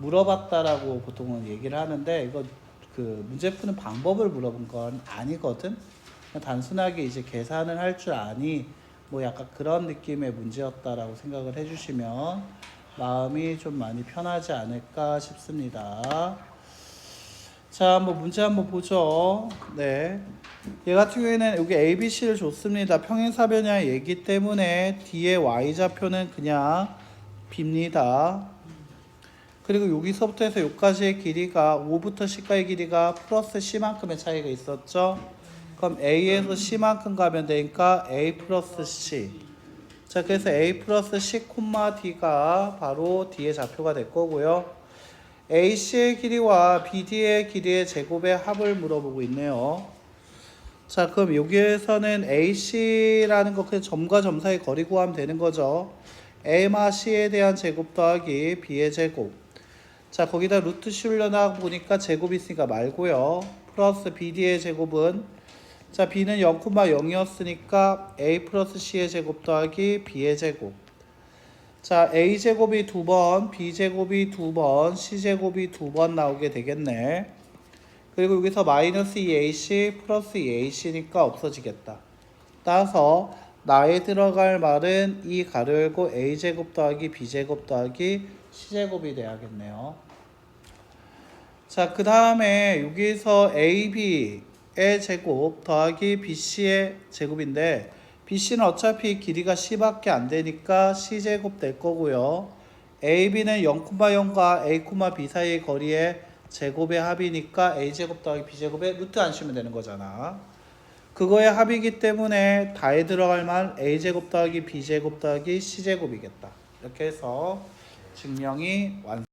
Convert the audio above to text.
물어봤다라고 보통은 얘기를 하는데 이거 그 문제 푸는 방법을 물어본 건 아니거든. 단순하게 이제 계산을 할 줄 아니 뭐 약간 그런 느낌의 문제였다라고 생각을 해주시면 마음이 좀 많이 편하지 않을까 싶습니다. 자, 한번 문제 한번 보죠. 네. 얘 같은 경우에는 여기 A, B, C를 줬습니다. 평행사변이야 얘기 때문에 뒤에 Y좌표는 그냥 빕니다. 그리고 여기서부터 해서 여기까지의 길이가 5부터 C까지의 길이가 플러스 C만큼의 차이가 있었죠. 그럼 A에서 C만큼 가면 되니까 A 플러스 C. 자, 그래서 A 플러스 C, D가 바로 D의 좌표가 될 거고요. AC의 길이와 BD의 길이의 제곱의 합을 물어보고 있네요. 자, 그럼 여기에서는 AC라는 거 그냥 점과 점 사이 거리 구하면 되는 거죠. A마 C에 대한 제곱 더하기 B의 제곱. 자, 거기다 루트 씌우려나 보니까 제곱이 있으니까 말고요. 플러스 BD의 제곱은 자, B는 0,0이었으니까 A 플러스 C의 제곱 더하기 B의 제곱. 자, A 제곱이 두 번, B 제곱이 두 번, C 제곱이 두 번 나오게 되겠네. 그리고 여기서 마이너스 2AC 플러스 2AC니까 없어지겠다. 따라서 나에 들어갈 말은 이 가로 열고 A 제곱 더하기 B 제곱 더하기 C 제곱이 돼야겠네요. 자, 그 다음에 여기서 AB의 제곱 더하기 BC의 제곱인데 BC는 어차피 길이가 C밖에 안 되니까 C제곱 될 거고요. AB는 0,0과 A, B 사이의 거리의 제곱의 합이니까 A제곱 더하기 B제곱에 루트 안 씌우면 되는 거잖아. 그거의 합이기 때문에 다에 들어갈 만 A제곱 더하기 B제곱 더하기 C제곱이겠다. 이렇게 해서 증명이 완성.